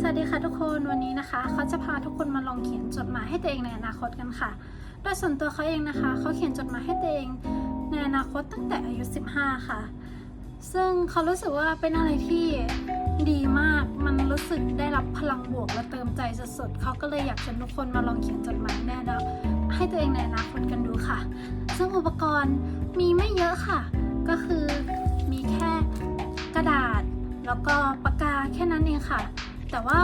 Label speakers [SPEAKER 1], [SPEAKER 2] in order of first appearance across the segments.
[SPEAKER 1] สวัสดีค่ะทุกคนวันนี้นะคะ เขาจะพาทุกคนมาลองเขียนจดหมายให้ตัวเองในอนาคตกันค่ะ โดยส่วนตัวเขาเองนะคะ เขาเขียนจดหมายให้ตัวเองในอนาคตตั้งแต่อายุ 15 ค่ะ ซึ่งเขารู้สึกว่าเป็นอะไรที่ดีมาก มันรู้สึกได้รับพลังบวกและเติมใจสุดๆเขาก็เลยอยากชวนทุกคนมาลองเขียนจดหมายแน่นะให้ตัวเองในอนาคตกันดูค่ะ ซึ่งอุปกรณ์มีไม่เยอะค่ะ ก็คือมีแค่กระดาษ แล้วก็ปากกาแค่นั้นเองค่ะ แต่ว่า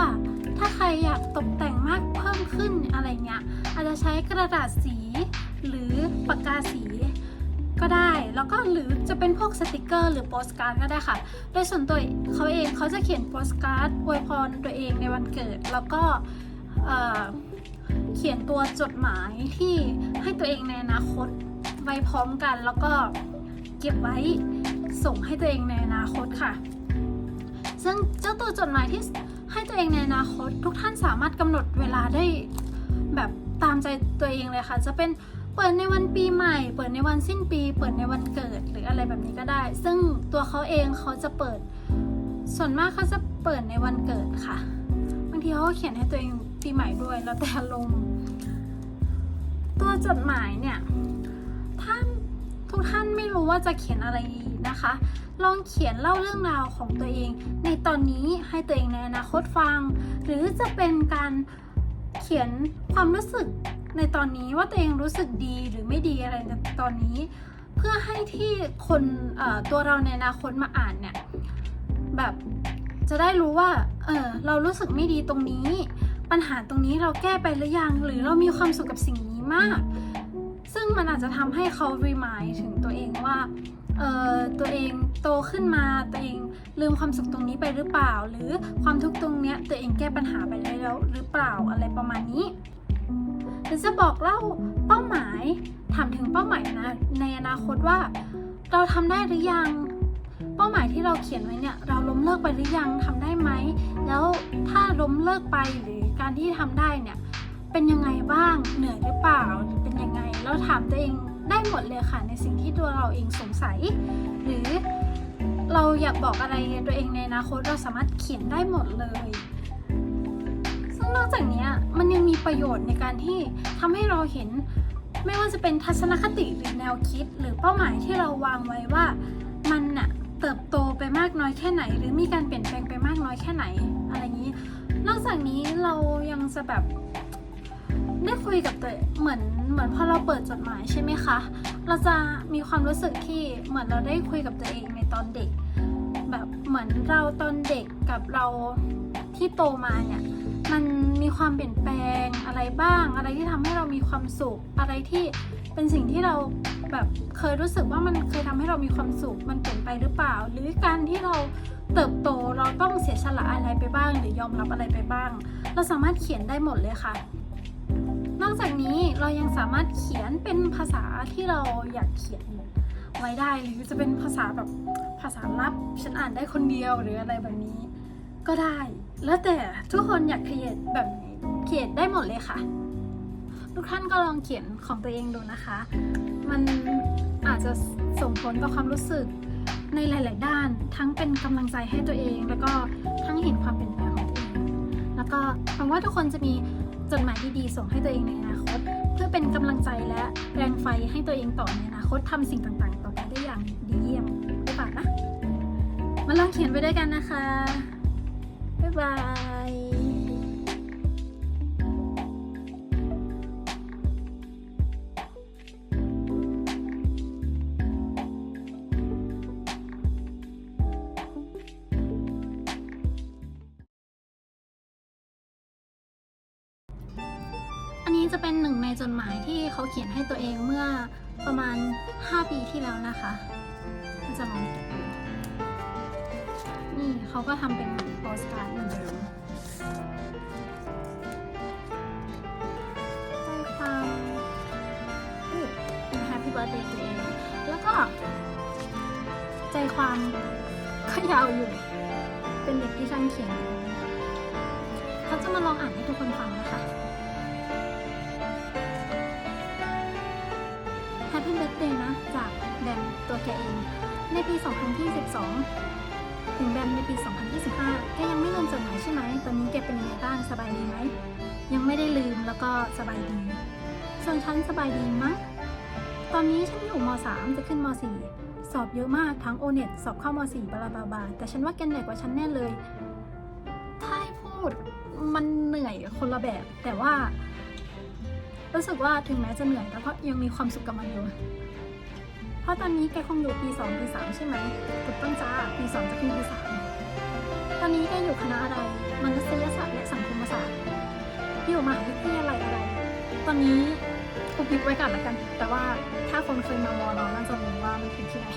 [SPEAKER 1] ถ้าใครอยากตกแต่งมากเพิ่มขึ้นอะไรเงี้ยอาจจะใช้กระดาษสีหรือปากกาสีก็ได้ แล้วก็หรือจะเป็นพวกสติกเกอร์หรือโปสการ์ดก็ได้ค่ะ โดยส่วนตัวเขาเองเขาจะเขียนโปสการ์ดอวยพรตัวเองในวันเกิด แล้วก็เอ่อเขียนตัวจดหมายที่ให้ตัวเองในอนาคตไว้พร้อมกัน แล้วก็เก็บไว้ส่งให้ตัวเองในอนาคตค่ะ ซึ่งเจ้าตัวจดหมายที่ ให้ตัวเองในอนาคตทุกท่านสามารถกำหนดเวลาได้แบบตามใจตัวเองเลยค่ะ จะเป็นเปิดในวันปีใหม่ เปิดในวันสิ้นปี เปิดในวันเกิดหรืออะไรแบบนี้ก็ได้ ซึ่งตัวเขาเองเขาจะเปิด ส่วนมากเขาจะเปิดในวันเกิดค่ะบางทีเขาก็เขียนให้ตัวเองปีใหม่ด้วยแล้วแต่อารมตัวจดหมายเนี่ยถ้าทุกท่านไม่รู้ว่าจะเขียนอะไรนะคะ ลองเขียนเล่าเรื่องราวของตัวเอง ในตอนนี้ให้ตัวเองในอนาคตฟัง หรือจะเป็นการเขียนความรู้สึกในตอนนี้ว่าตัวเองรู้สึกดีหรือไม่ดีอะไรในตอนนี้ เพื่อให้ที่คนตัวเราในอนาคตมาอ่านเนี่ยแบบจะได้รู้ว่า เออเรารู้สึกไม่ดีตรงนี้ ปัญหาตรงนี้เราแก้ไปหรือยัง หรือเรามีความสุขกับสิ่งนี้มาก ซึ่งมันอาจจะทำให้เขา remind ถึงตัวเองว่า เอ่อตัวเองโตขึ้นมาตัวเองลืมความสุขตรงนี้ไปหรือเปล่า หรือความทุกข์ตรงเนี้ยตัวเองแก้ปัญหาไปได้แล้วหรือเปล่าอะไรประมาณนี้หรือจะบอกเล่าเป้าหมายถามถึงเป้าหมายนะในอนาคตว่า เราทำได้หรือยัง เป้าหมายที่เราเขียนไว้เนี่ย เราล้มเลิกไปหรือยังทำได้ไหมแล้วถ้าล้มเลิกไปหรือการที่ทำได้เนี่ยเป็นยังไงบ้างเหนื่อยหรือเปล่าหรือเป็นยังไงแล้วถามตัวเอง ได้หมดเลยค่ะในสิ่งที่ตัวเราเองสงสัย หรือเราอยากบอกอะไรตัวเองในอนาคตเราสามารถเขียนได้หมดเลย ซึ่งนอกจากนี้มันยังมีประโยชน์ในการที่ทำให้เราเห็นไม่ว่าจะเป็นทัศนคติหรือแนวคิด หรือเป้าหมายที่เราวางไว้ว่ามันน่ะเติบโตไปมากน้อยแค่ไหน หรือมีการเปลี่ยนแปลงไปมากน้อยแค่ไหน อะไรอย่างนี้ นอกจากนี้เรายังจะแบบ ได้คุยกับตัวเหมือนเหมือนพอเราเปิดจดหมายใช่ไหมคะ เราจะมีความรู้สึกที่เหมือนเราได้คุยกับตัวเองในตอนเด็ก แบบเหมือนเราตอนเด็กกับเราที่โตมาเนี่ยมันมีความเปลี่ยนแปลงอะไรบ้าง อะไรที่ทำให้เรามีความสุข อะไรที่เป็นสิ่งที่เราแบบเคยรู้สึกว่ามันเคยทำให้เรามีความสุข มันเปลี่ยนไปหรือเปล่า หรือการที่เราเติบโตเราต้องเสียสละอะไรไปบ้าง หรือยอมรับอะไรไปบ้าง เราสามารถเขียนได้หมดเลยค่ะ อกจากนี้เรายังสามารถเขียนเป็นภาษาที่เราอยากเขียนไว้ได้หรือจะเป็นภาษาแบบภาษาลับ ฉันอ่านได้คนเดียวหรืออะไรแบบนี้ ก็ได้ แล้วแต่ทุกคนอยากเขียนแบบเขียนได้หมดเลยค่ะ ทุกท่านก็ลองเขียนของตัวเองดูนะคะ มันอาจจะส่งผลต่อความรู้สึกในหลาย ๆ ด้าน ทั้งเป็นกำลังใจให้ตัวเอง แล้วก็ทั้งเห็นความเปลี่ยนแปลงของตัวเองแล้วก็หวังว่าทุกคนจะมี จดหมายดีๆส่งให้ตัวเองในอนาคต เพื่อเป็นกำลังใจและแรงไฟให้ตัวเองต่อในอนาคตทำสิ่งต่างๆ ต่อไปได้อย่างดีเยี่ยมหรือเปะนะมาลองเขียนไปด้วยกันนะคะ บ๊ายบาย นี้จะเป็นหนึ่งในจดหมายที่เขาเขียนให้ตัวเองเมื่อประมาณ 5 ปีที่แล้วนะคะก็จะลองเก็บดูนี่เขาก็ทำเป็นโปสการ์ดเหมือนเดิมใจความอู้เป็น Happy Birthday ตัวเองแล้วก็ ใจความก็ยาวอยู่ เป็นเด็กที่ช่างเขียนเขาจะมาลองอ่านให้ทุกคนฟังนะคะ Happy Birthday นะ จากแดนตัวแกเอง ในปี 2022 ถึงแบมในปี 2025 แกยังไม่ลืมจดหมายใช่ไหม ตอนนี้แกเป็นยังไงบ้าง สบายดีไหม ยังไม่ได้ลืมแล้วก็สบายดี ส่วนฉันสบายดีมั้งตอนนี้ฉันอยู่ม .3 จะขึ้นม .4 สอบเยอะมากทั้งโอเน็ตสอบเข้าม .4 บลาบลาบลาแต่ฉันว่าแกเหนื่อยกว่าฉันแน่เลย ถ้าให้พูดมันเหนื่อยคนละแบบ แต่ว่า รู้สึกว่าถึงแม้จะเหนื่อยแต่ก็ยังมีความสุขกับมันอยู่ เพราะตอนนี้แกคงอยู่ปี2ปี3ใช่ไหมถูกต้องจ้าปี2จะขึ้นปี3ตอนนี้แกอยู่คณะอะไรมนุษยศาสตร์และสังคมศาสตร์อยู่มหาวิทยาลัยอะไร ตอนนี้อุบอิบไว้ก่อนละกัน แต่ว่าถ้าคนเคยมามอเราน่าจะรู้ว่ามันคือที่ไหน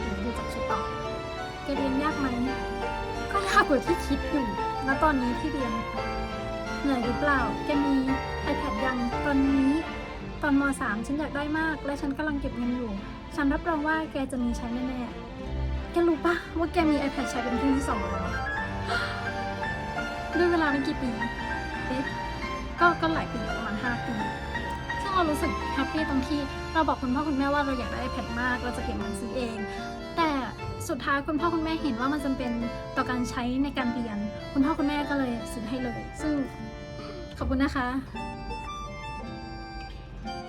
[SPEAKER 1] เดี๋ยวดูจากชุดต่อแกเรียนยากไหมก็ยากกว่าที่คิดอยู่ณตอนนี้ที่เรียน เหนื่อยหรือเปล่า แกมี iPad ยังตอนนี้ ตอนม .3 ฉันอยากได้มาก และฉันกำลังเก็บเงินอยู่ ฉันรับรองว่าแกจะมีใช้แน่ๆ แกรู้ปะว่าแกมี iPad ใช้เป็นครั้งที่สองแล้วด้วยเวลาไม่กี่ปีเอ๊ะก็ก็หลายปีประมาณ 5 ปี ซึ่งเรารู้สึกแฮปปี้ตรงที่เราบอกคุณพ่อคุณแม่ว่าเราอยากได้ iPad มาก เราจะเก็บเงินซื้อเอง แต่สุดท้ายคุณพ่อคุณแม่เห็นว่ามันจำเป็นต่อการใช้ในการเรียน คุณพ่อคุณแม่ก็เลยซื้อให้เลย ซึ่ง ขอบคุณนะคะ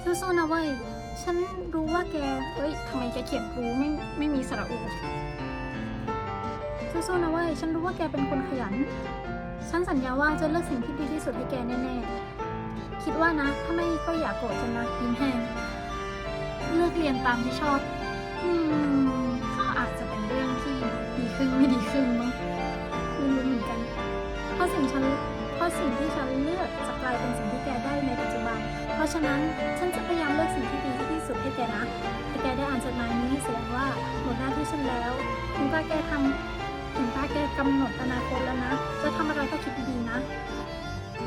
[SPEAKER 1] สู้ๆนะเว้ย ฉันรู้ว่าแกเฮ้ยทำไมแกเขียนรู้ไม่ไม่มีสระอูสู้ๆนะเว้ย ฉันรู้ว่าแกเป็นคนขยัน ฉันสัญญาว่าจะเลือกสิ่งที่ดีที่สุดให้แกแน่ๆ คิดว่านะ ถ้าไม่ก็อย่าโกรธฉันนะยิ้มแห้ง เลือกเรียนตามที่ชอบ อืมก็อาจจะเป็นเรื่องที่ดีขึ้นไม่ดีขึ้นมั้งไม่รู้เหมือนกัน เพราะสิ่งฉันาสิ่งที่ฉันเลือกจะกลายเป็นสิ่งที่แกได้ในปัจจุบัน เพราะฉะนั้นฉันจะพยายามเลือกสิ่งที่ดีที่สุดให้แกนะถ้าแกได้อ่านจดหมายนี้แสดงว่าหมดหน้าที่ฉันแล้วถึงตาแกทำถึงตาแกกำหนดอนาคตแล้วนะ จะทำอะไรก็คิดดีๆนะ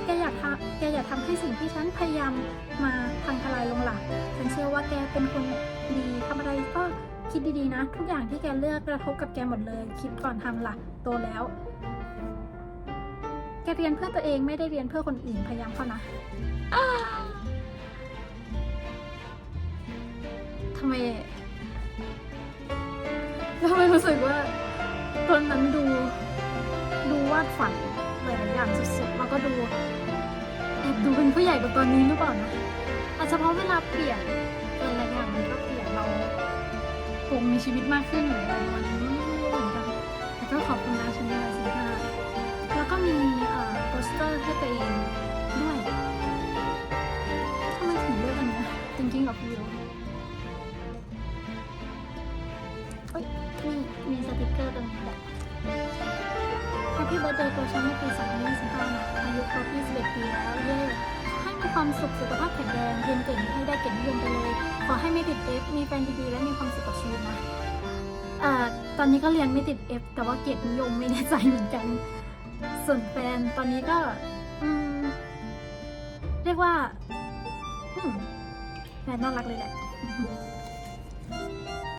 [SPEAKER 1] แกอยากทำแกอย่าทำให้สิ่งที่ฉันพยายามมาพังทลายลงหลักฉันเชื่อว่าแกเป็นคนดีทำอะไรก็คิดดีๆนะ ทุกอย่างที่แกเลือกกระทบกับแกหมดเลย คิดก่อนทำล่ะโตแล้ว แกเรียนเพื่อตัวเองไม่ได้เรียนเพื่อคนอื่นพยายามเข้านะทำไมทำไมรู้สึกว่าตอนนั้นดูดูวาดฝันหลายๆอย่างสุดๆแล้วก็ดูแอบดูเป็นผู้ใหญ่กว่าตอนนี้หรือเปล่านะอาจจะเพราะเวลาเปลี่ยนหลายๆอย่างมันก็เปลี่ยนเราคงมีชีวิตมากขึ้นหรืออะไรมันเหมือนกันแต่ก็ขอบคุณนะฉันได้สิห้าแล้ว ก็มีโปสเตอร์ให้ตัวเองด้วยทำไมถึงเลือกอันนี้ย Thinking of You เอ้ยมีมีสติกเกอร์ตรงนี้แหละ Happy Birthday ตัวฉันในปี2025อายุครบ21 ปีแล้วเย้ ให้มีความสุขสุขภาพแข็งแรงเรียนเก่งให้ได้เก่งนิยมไปเลย ขอให้ไม่ติด F มีแฟนดีๆและมีความสุขกับชีวิตนะเอ่อตอนนี้ก็เรียนไม่ติด F แต่ว่าเกียรตินิยมไม่แน่ใจเหมือนกัน ส่วนแฟนตอนนี้ก็ อืม เรียกว่า อืมแฟนน่ารักเลยแหละ